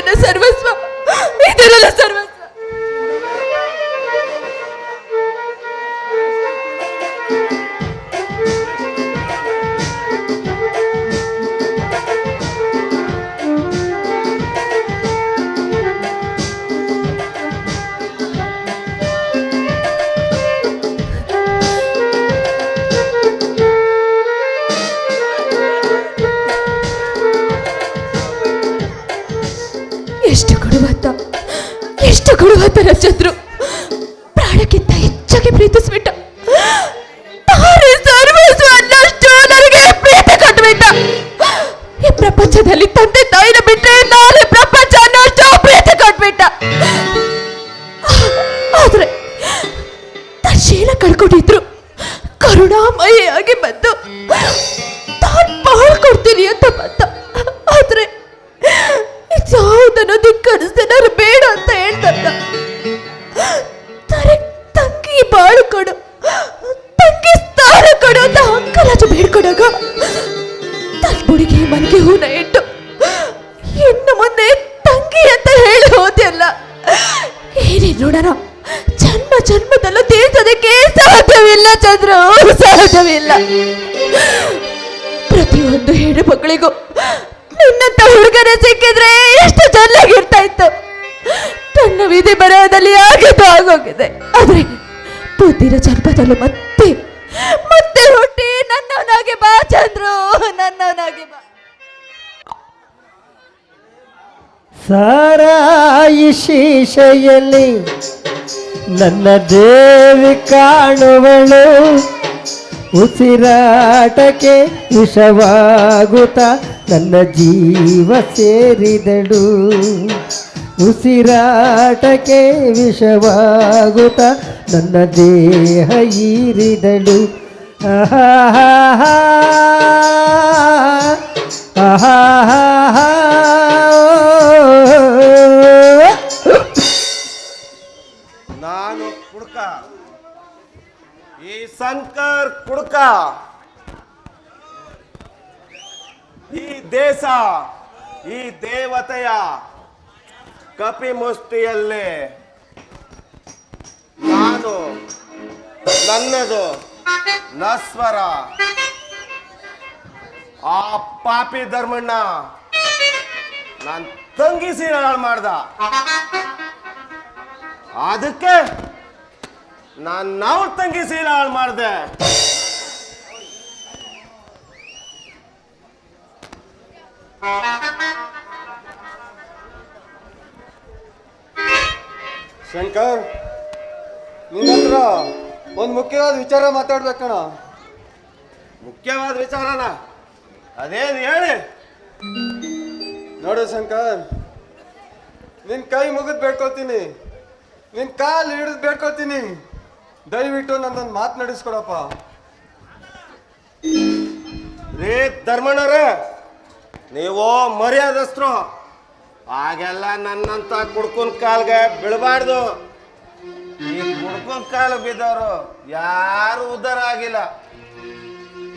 ಇದೇ ನನ್ನ ಕೊಡುವತ್ತ ನಕ್ಷತ್ರು ಪ್ರಾಣಕ್ಕಿಂತ ಹೆಚ್ಚಾಗಿ ಪ್ರೀತಿಸ್ಬಿಟ್ಟ ಈ ಪ್ರಪಂಚದಲ್ಲಿ ತಂದೆ ತಾಯಿನ ಬಿಟ್ಟರೆ ನಾಳೆ ಪ್ರಪಂಚ ಅನ್ನಷ್ಟು ಪ್ರೀತಿ ಕೊಟ್ಬಿಟ್ಟ. ಆದ್ರೆ ಶೀಲ ಕಳ್ಕೊಂಡಿದ್ರು ಕರುಣಾಮಯಿಯಾಗಿ ಬಂದು ಸಾಧ್ಯವಿಲ್ಲ ಪ್ರತಿಯೊಂದು ಹೆಣ್ಣು ಮಕ್ಕಳಿಗೂ ನಿನ್ನಂತ ಹುಡುಗರೇ ಸಿಕ್ಕಿದ್ರೆ ಎಷ್ಟು ಚೆನ್ನಾಗಿರ್ತಾ ಇತ್ತು. ತನ್ನ ವಿಧಿ ಬರಹದಲ್ಲಿ ಆಗಿದ್ದು ಆಗೋಗಿದೆ. ಆದ್ರೆ ಬುದ್ಧಿರ ಜನ್ಮದಲ್ಲೂ ಮತ್ತೆ ಮತ್ತೆ ಹುಟ್ಟಿ ನನ್ನವನಾಗಿ ಬಾ ಚಂದ್ರು, ನನ್ನವನಾಗಿ ಬಾ. ಸಾರಾಯಿ ಶೀಶೆಯಲ್ಲಿ ನನ್ನ ದೇವಿ ಕಾಣುವಳು. ಉಸಿರಾಟಕ್ಕೆ ವಿಷವಾಗುತ್ತ ನನ್ನ ಜೀವ ಸೇರಿದಳು. ಉಸಿರಾಟಕ್ಕೆ ವಿಷವಾಗುತ್ತ ನನ್ನ ದೇಹ ಹೀರಿದಳು ಆಹಾ ಆಹಾ ಈ ದೇಶ, ಈ ದೇವತೆಯ ಕಪಿ ಮುಷ್ಟಿಯಲ್ಲಿ ನಾನು ನನ್ನದು ನಸ್ವರ. ಆ ಪಾಪಿ ಧರ್ಮಣ್ಣ ನಾನು ತಂಗಿಸಿ ಹಾಳು ಮಾಡ್ದ. ಅದಕ್ಕೆ ನಾನು ನಾವು ತಂಗಿಸಿ ಹಾಳು ಮಾಡಿದೆ. ಶಂಕರ್ ನಿನ್ನ ಹತ್ರ ಒಂದು ಮುಖ್ಯವಾದ ವಿಚಾರ ಮಾತಾಡ್ಬೇಕಣ ಮುಖ್ಯವಾದ ವಿಚಾರನ? ಅದೇನು ಹೇಳಿ? ನೋಡು ಶಂಕರ್ ನಿನ್ ಕೈ ಮುಗಿದ್ ಬೇಡ್ಕೊಳ್ತೀನಿ. ನಿನ್ ಕಾಲು ಹಿಡಿದು ಬೇಡ್ಕೊಳ್ತೀನಿ. ದಯವಿಟ್ಟು ನನ್ನೊಂದು ಮಾತು ನಡೆಸ್ಕೊಡಪ್ಪ. ರೇ ಧರ್ಮಣ್ಣವ್ರೆ ನೀವು ಮರ್ಯಾದಸ್ತರು ಆಗೆಲ್ಲ ನನ್ನಂತ ಕುಡ್ಕೊಂಡ್ ಕಾಲ್ಗೆ ಬೀಳಬಾರ್ದು. ಈ ಕುಡ್ಕೊಂಡ್ ಕಾಲು ಬಿದ್ದವರು ಯಾರು ಉದ್ಧಾರ ಆಗಿಲ್ಲ.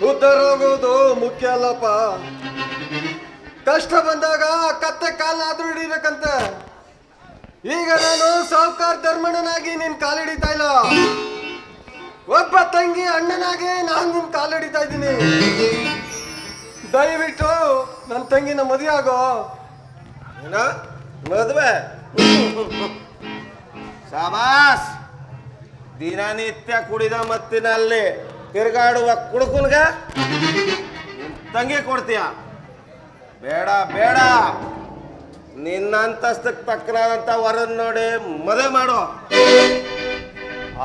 ಉದ್ಧಾರ ಹೋಗೋದು ಮುಖ್ಯ ಅಲ್ಲಪ್ಪ. ಕಷ್ಟ ಬಂದಾಗ ಕತ್ತೆ ಕಾಲಾದ್ರೂ ಹಿಡಿಬೇಕಂತ. ಈಗ ನಾನು ಸಾಹುಕಾರ ಧರ್ಮಣ್ಣನಾಗಿ ನಿನ್ ಕಾಲು ಹಿಡಿತಾ ಇಲ್ಲ. ಒಬ್ಬ ತಂಗಿ ಅಣ್ಣನಾಗಿ ನಾನು ನಿನ್ ಕಾಲು ಹಿಡಿತಾ ಇದ್ದೀನಿ. ದಯವಿಟ್ಟು ನನ್ನ ತಂಗಿನ ಮದುವೆ ಆಗೋ? ಏನ? ಮದುವೆ? ಶಾಬಾಸ್ ದಿನನಿತ್ಯ ಕುಡಿದ ಮತ್ತಿನಲ್ಲಿ ತಿರುಗಾಡುವ ಕುಡುಕುನ್ಗ ತಂಗಿ ಕೊಡ್ತೀಯ? ಬೇಡ ಬೇಡ! ನಿನ್ನ ಅಂತಸ್ತಕ್ಕೆ ತಕ್ಕನಾದಂಥ ವರನ್ ನೋಡಿ ಮದುವೆ ಮಾಡು.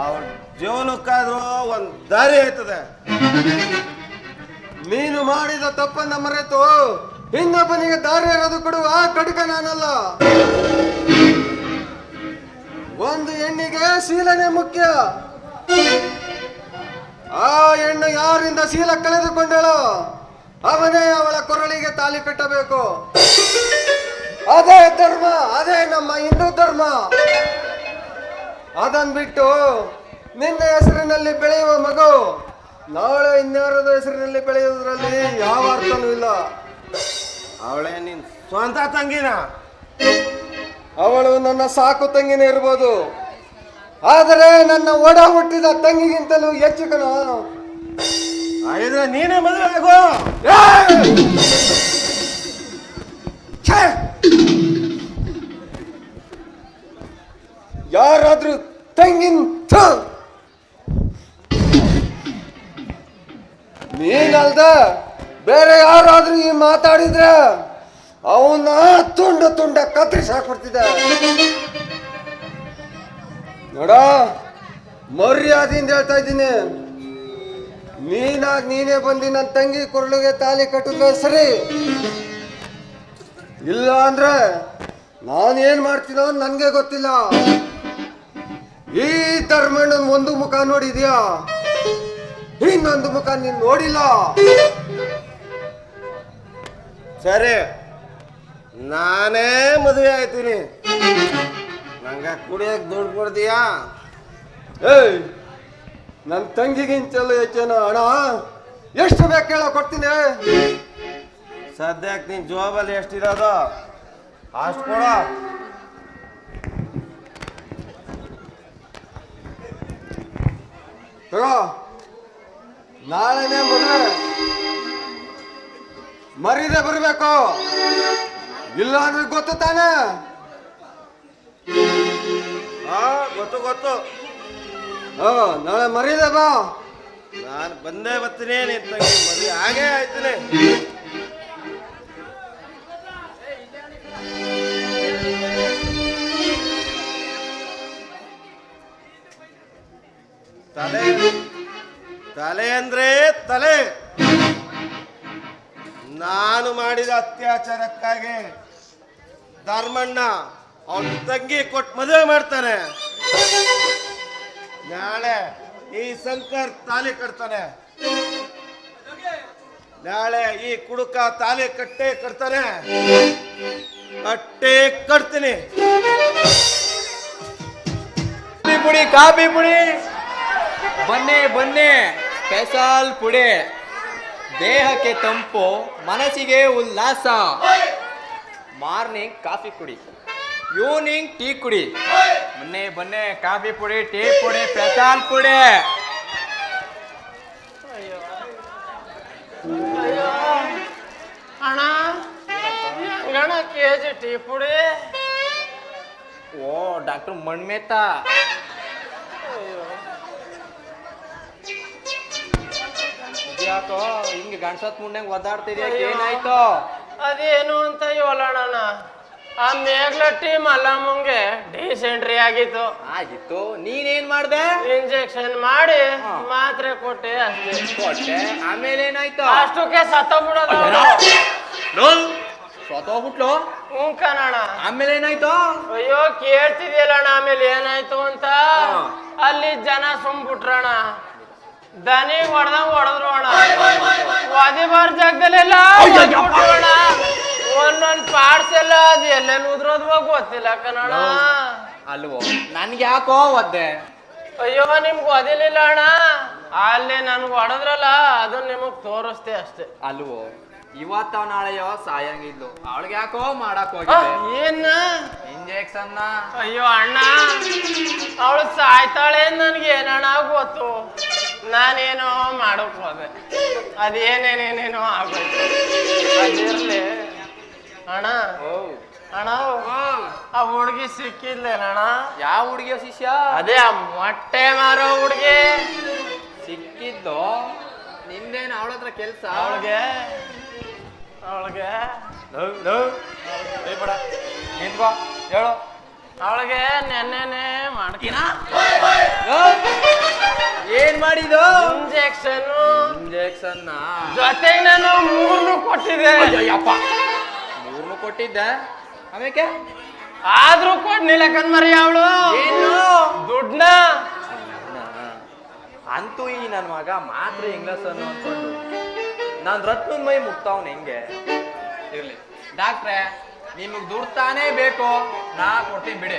ಅವ್ರ ಜೀವನಕ್ಕಾದ್ರೂ ಒಂದು ದಾರಿ ಆಯ್ತದೆ ನೀನು ಮಾಡಿದ ತಪ್ಪನ್ನ ಮರೆತು ಇನ್ನೊಬ್ಬನಿಗೆ ದಾರಿ ಇರೋದು ಕೊಡುವ ಕಡುಕ ನಾನಲ್ಲ. ಒಂದು ಹೆಣ್ಣಿಗೆ ಶೀಲನೆ ಮುಖ್ಯ. ಆ ಹೆಣ್ಣು ಯಾರಿಂದ ಶೀಲ ಕಳೆದುಕೊಂಡಳು, ಅವನೇ ಅವಳ ಕೊರಳಿಗೆ ತಾಲಿ ಕಟ್ಟಬೇಕು. ಅದೇ ಧರ್ಮ, ಅದೇ ನಮ್ಮ ಹಿಂದೂ ಧರ್ಮ. ಅದನ್ ಬಿಟ್ಟು ನಿನ್ನ ಹೆಸರಿನಲ್ಲಿ ಬೆಳೆಯುವ ಮಗು, ನಾಳೆ ಇನ್ಯಾರದ ಹೆಸರಿನಲ್ಲಿ ಬೆಳೆಯುವುದರಲ್ಲಿ ಯಾವ ಅರ್ಥನೂ ಇಲ್ಲ. ಅವಳೇ ನಿನ್ ಸ್ವಂತ ತಂಗಿನ ಅವಳು ನನ್ನ ಸಾಕು ತಂಗಿನೇ ಇರ್ಬೋದು ಆದರೆ ನನ್ನ ಒಡ ಹುಟ್ಟಿದ ತಂಗಿಗಿಂತಲೂ ಹೆಚ್ಚು ಕಣ ನೀನೇ ಮದುವೆ ಆಗೋ! ಯಾರಾದ್ರೂ ತಂಗಿನ್! ನೀನಲ್ದ ಬೇರೆ ಯಾರಾದ್ರೂ ಈ ಮಾತಾಡಿದ್ರೆ ಅವನ್ನ ತುಂಡ ತುಂಡ ಕತ್ತರಿಸಿ ಹಾಕ್ಬಿಡ್ತಿದ್ದೆ. ನೋಡ, ಮರ್ಯಾದೆಯಿಂದ ಹೇಳ್ತಾ ಇದ್ದೀನಿ. ನೀನಾಗ್ ನೀನೇ ಬಂದಿ ನನ್ನ ತಂಗಿ ಕೊರಳಿಗೆ ತಾಲಿ ಕಟ್ಟಿದ್ರೆ ಸರಿ. ಇಲ್ಲ ಅಂದ್ರೆ ನಾನೇನ್ ಮಾಡ್ತೀನೋ ನನಗೆ ಗೊತ್ತಿಲ್ಲ. ಈ ಧರ್ಮಣ್ಣನ ಒಂದು ಮುಖ ನೋಡಿದ್ಯಾ? ಇನ್ನೊಂದು ಮುಖ ನೀನ್ ನೋಡಿಲ್ಲ. ಸರಿ. ನಾನೇ ಮದುವೆ ಆಯ್ತೀನಿ. ನಂಗ ಕುಡಿಯಕ್ ದುಡ್ಡು ಕೊಡ್ತೀಯಾ? ಏಯ್ ನನ್ನ ತಂಗಿಗಿಂತಲೂ ಹೆಚ್ಚೇನ ಹಣ? ಎಷ್ಟು ಬೇಕು ಹೇಳೋ ಕೊಡ್ತೀನಿ. ಸದ್ಯಕ್ಕೆ ನಿನ್ ಜಾಬಲ್ಲಿ ಎಷ್ಟಿರೋದು? ಅಷ್ಟು ಕೊಡ. ನಾಳೆನೇ ಮದುವೆ. ಮರಿದೆ ಬರಬೇಕು. ಇಲ್ಲ ಅಂದ್ರೆ ಗೊತ್ತು ತಾನ? ಹಾ ಗೊತ್ತು ಗೊತ್ತು. ಹಾ ನಾಳೆ ಮರಿದೆ ಬಾ. ನಾನು ಬಂದೇ ಬರ್ತೀನಿ ಮರಿ ತಂಗಿ. ಮದುವೆ ಹಾಗೇ ಆಯ್ತೀನಿ ತಲೆ ತಲೆ ಅಂದ್ರೆ ತಲೆ. ನಾನು ಮಾಡಿದ ಅತ್ಯಾಚಾರಕ್ಕಾಗಿ ಧರ್ಮಣ್ಣ ಅವನ ತಂಗಿ ಕೊಟ್ಟು ಮದುವೆ ಮಾಡ್ತಾನೆ. ನಾಳೆ ಈ ಶಂಕರ್ ತಾಲಿ ಕಟ್ತಾನೆ. ನಾಳೆ ಈ ಕುಡುಕ ತಾಲಿ ಕಟ್ಟೆ ಕಟ್ತಾನೆ. ಕಟ್ಟೆ ಕಟ್ತೀನಿ. ಪುಡಿ ಕಾಫಿ ಪುಡಿ. ಬನ್ನಿ ಬನ್ನಿ. ಸ್ಪೆಷಲ್ ಪುಡಿ. ದೇಹಕ್ಕೆ ತಂಪು ಮನಸ್ಸಿಗೆ ಉಲ್ಲಾಸ. ಮಾರ್ನಿಂಗ್ ಕಾಫಿ ಕುಡಿ. ಈವ್ನಿಂಗ್ ಟೀ ಕುಡಿ. ಮೊನ್ನೆ ಬನ್ನಿ ಕಾಫಿ ಪುಡಿ ಟೀ ಪುಡಿ ಸ್ಪೆಷಲ್ ಪುಡಿ. ಅಣ್ಣ ಗಣ ಕೆ ಜಿ ಟೀ ಪುಡಿ. ಓ ಡಾಕ್ಟರ್ ಮಣ್ಮೇತ ಯಾಕೋ? ಹಿಂಗೆ ಗಣಸತ್ ಮುಂಡಂಗ್ ಒದ್ದಾಡ್ತಿದ್ಯಾ? ಏನಾಯ್ತು? ಅದೇನು ಅಂತ ಯೋಲಣ್ಣ ಆ ಟೀಮ್ ಮಲ್ಲಮ್ಮಂಗೆ ಡಿಸೆಂಟ್ರಿ ಆಗಿತ್ತು. ಆಗಿತ್ತು. ನೀನೇನ್ ಮಾಡ್ದೆ? ಇಂಜೆಕ್ಷನ್ ಮಾಡಿ ಮಾತ್ರೆ ಕೊಟ್ಟೆ ಅಷ್ಟೇ. ಕೊಟ್ಟೆ. ಆಮೇಲೆ ಏನಾಯ್ತು? ಅಷ್ಟಕ್ಕೆ ಸತ್ತ ಬಿಡೋದು ಸತ್ತೋಗ್ಬಿಟ್ಲು? ಹ್ಞೂ ಕಣಣ್ಣ ಆಮೇಲೆ ಏನಾಯ್ತು? ಅಯ್ಯೋ ಕೇಳ್ತಿದ್ಯಲ್ಲಣ್ಣ ಆಮೇಲೆ ಏನಾಯ್ತು ಅಂತ? ಅಲ್ಲಿ ಜನ ಸುಮ್ಬಿಟ್ರಣ ದನಿ ಹೊಡೆದಂಗ ಹೊಡೆದ್ರು ಅಣ್ಣ ವಾದಿ ಬಾರ್ ಜಾಗದಲ್ಲೆಲ್ಲ ಅಣ್ಣ ಒಂದೊಂದ್ ಪಾರ್ಟ್ಸ್ ಎಲ್ಲ ಅದು ಎಲ್ಲೆಲ್ಲಿ ಉದ್ರೋದ್ವ ಗೊತ್ತಿಲ್ಲ ಕಣಣ್ಣ. ಅಲ್ವೋ? ನನ್ಗೆ ಯಾಕೋ ಒದ್ದೆ? ಅಯ್ಯೋ ನಿಮ್ಗೆ ಒದಿಲಿಲ್ಲ ಅಣ್ಣ. ಅಲ್ಲಿ ನನ್ಗೆ ಹೊಡೆದ್ರಲ್ಲ ಅದನ್ನ ನಿಮಗ್ ತೋರಿಸ್ತೆ ಅಷ್ಟೇ. ಅಲ್ವೋ? ಇವತ್ತ ನಾಳೆಯೋ ಸಾಯಂಗಿದ್ಲು. ಅವಳಿಗೆ ಯಾಕೋ ಮಾಡಕ್ ಹೋಗಿದ್ದೆ. ಏನ? ಇಂಜೆಕ್ಷನ್ ಅಯ್ಯೋ ಅಣ್ಣ. ಅವಳು ಸಾಯ್ತಾಳೆ ನನ್ಗೆ? ಏನಣ್ಣ ಗೊತ್ತು? ನಾನೇನೋ ಮಾಡೋಕ್ ಹೋದೆ ಅದೇನೇನೇನೇನೋ ಆಗೋಯ್ತು. ಅದಿರಲಿ. ಅಣ್ಣ. ಅಣ್ಣ ಆ ಹುಡ್ಗಿ ಸಿಕ್ಕಿದ್ಲೇನಣ್ಣ ಯಾವ ಹುಡುಗಿ ಶಿಷ್ಯ? ಅದೇ ಆ ಮೊಟ್ಟೆ ಮಾರೋ ಹುಡ್ಗಿ. ಸಿಕ್ಕಿದ್ದು? ನಿಂದೇನು ಅವಳ ಹತ್ರ ಕೆಲ್ಸ? ಅವಳಿಗೆ. ಅವಳಿಗೆ. ನಿಂತ್ಕೋ. ಹೇಳು. ಅವಳಿಗೆ ನೆನ್ನೆನೆ ಮಾಡ್ತೀನ. ಏನ್ ಮಾಡಿದ್ದು? ಇಂಜೆಕ್ಷನ್. ಇಂಜೆಕ್ಷನ್? ಜೊತೆಗೆ ನಾನು ಮೂರ್ನು ಕೊಟ್ಟಿದ್ದೆ. ಅಯ್ಯಪ್ಪ ಮೂರ್ನು ಕೊಟ್ಟಿದ್ದೆ. ಆಮೇಲೆ ಆದ್ರೂ ಕೊಡ್ನಿಲ್ಲ ಕಣ್ಮರಿ ಅವಳು. ಏನು? ದುಡ್ಡನ್ನ ಅಂತೂ ಈ ನನ್ನ ಮಗ ಮಾತ್ರ ಇಂಗ್ಲಸ್ ಅನ್ನು ಅನ್ಕೊಂಡು. ನಾನು ರತ್ನದ ಮೈ ಮುಕ್ತಾವ್ನ ಹೆಂಗೆ? ಇರ್ಲಿ. ಡಾಕ್ಟ್ರೆ ನಿಮಗ್ ದುಡ್ತಾನೇ ಬೇಕು ನಾ ಕೊಡ್ತೀನಿ ಬಿಡಿ.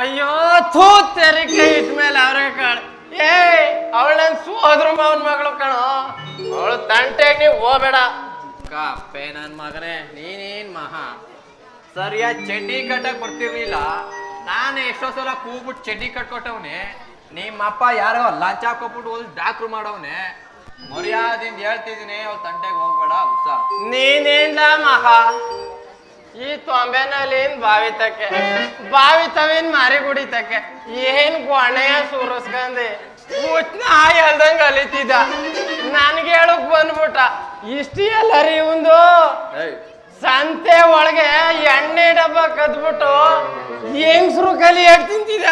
ಅಯ್ಯೋ ಥೂ ತೆರಿ ಇಟ್ಮೇಲೆ ಅವ್ರೇ ಕಾಣ. ಏ ಅವಳನ್ ಸೋದ್ರ ಮಾವನ್ ಮಗಳು ಕಣೋ. ಅವಳು ತಂಟೆಗ್ ನೀವ್ ಹೋಗ್ಬೇಡ. ಕಪ್ಪೆ ನನ್ ಮಗನೇ ನೀನೇನ್ ಮಹಾ. ಸರಿಯಾದ ಚಡ್ಡಿ ಕಟ್ಟಕ್ ಬರ್ತಿರ್ಲಿಲ್ಲ. ನಾನು ಎಷ್ಟೋ ಸಲ ಕೂಗ್ಬಿಟ್ಟು ಚಡ್ಡಿ ಕಟ್ಕೊಟ್ಟವ್ನೆ. ನಿಮ್ಮಪ್ಪ ಯಾರೋ ಲಂಚ ಹಾಕೊಬಿಟ್ಟು ಹೋದ್ ಡಾಕ್ರು ಮಾಡವ್ನೆ. ಮರ್ಯಾದಿಂದ ಹೇಳ್ತಿದ್ದೀನಿ ಅವ್ಳ ತಂಟೆಗೆ ಹೋಗ್ಬೇಡ ಹುಷಾರ್. ನೀನೇನ್ ಮಹಾ? ಈ ತೊಂಬೆನಲ್ಲಿನ್ ಬಾವಿ ತಕ್ಕೆ ಬಾವಿ ತವಿನ್ ಮಾರಿ ಗುಡಿತಕ್ಕೆ ಏನ್ ಗೊಣೆಯ ಸೂರಸ್ಕಂದಿ? ಮುಚ್ನ ಎಲ್ದಂಗ ಅಲಿತಿದ್ದ. ನನ್ಗೆ ಹೇಳಕ್ ಬಂದ್ಬಿಟ್ಟ ಇಷ್ಟಿ ಎಲ್ಲರಿ ಇವಂದು? ಸಂತೆ ಒಳಗೆ ಎಣ್ಣೆ ಡಬ್ಬ ಕದ್ಬಿಟ್ಟು ಹೆಂಗ್ಸ್ರು ಕಲಿ ಎಡ್ ತಿಂತಿದ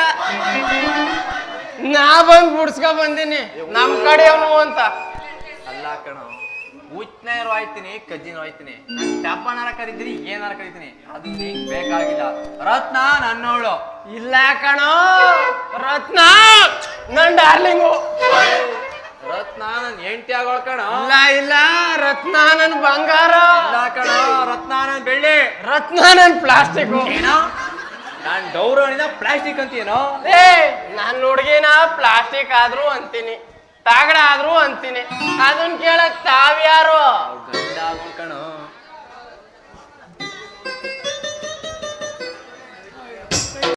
ನಾ ಬಂದ್ ಬಿಡ್ಸ್ಕ ಬಂದಿನಿ ನಮ್ ಕಡೆ ಅವನು ಅಂತ. ಅಲ್ಲ ಕಣೋ ಉಚ್ನೇರು ಆಯ್ತೀನಿ ಕಜ್ಜಿನ ಆಯ್ತೀನಿ. ಡಬ್ಬನಾರ ಕರಿತೀನಿ ಏನಾರ ಕರಿತೀನಿ. ಅದು ನೀನ್ ಬೇಕಾಗಿಲ್ಲ. ರತ್ನ ನನ್ನವಳು. ಇಲ್ಲ ಕಣೋ. ರತ್ನ ನನ್ ಡಾರ್ಲಿಂಗು. ರತ್ನ ನನ್ ಎಂಟಿ ಆಗೋಳ ಕಣ. ಇಲ್ಲ ಇಲ್ಲ. ರತ್ನ ನನ್ ಬಂಗಾರ. ಇಲ್ಲ ಕಣ. ರತ್ನ ನನ್ ಬೆಳ್ಳಿ. ರತ್ನ ನನ್ ಪ್ಲಾಸ್ಟಿಕ್. ಏನೋ? ನಾನ್ ಡೌರಣಿನ ಪ್ಲಾಸ್ಟಿಕ್ ಅಂತೀನೋ? ಏ ನನ್ ಹುಡ್ಗಿನ ಪ್ಲಾಸ್ಟಿಕ್ ಆದ್ರೂ ಅಂತೀನಿ. ತಗಡ ಆದ್ರೂ ಅಂತೀನಿ. ಅದನ್ ಕೇಳಕ್ ತಾವ್ಯಾರು? ಗಂಡ ಕಣೋ.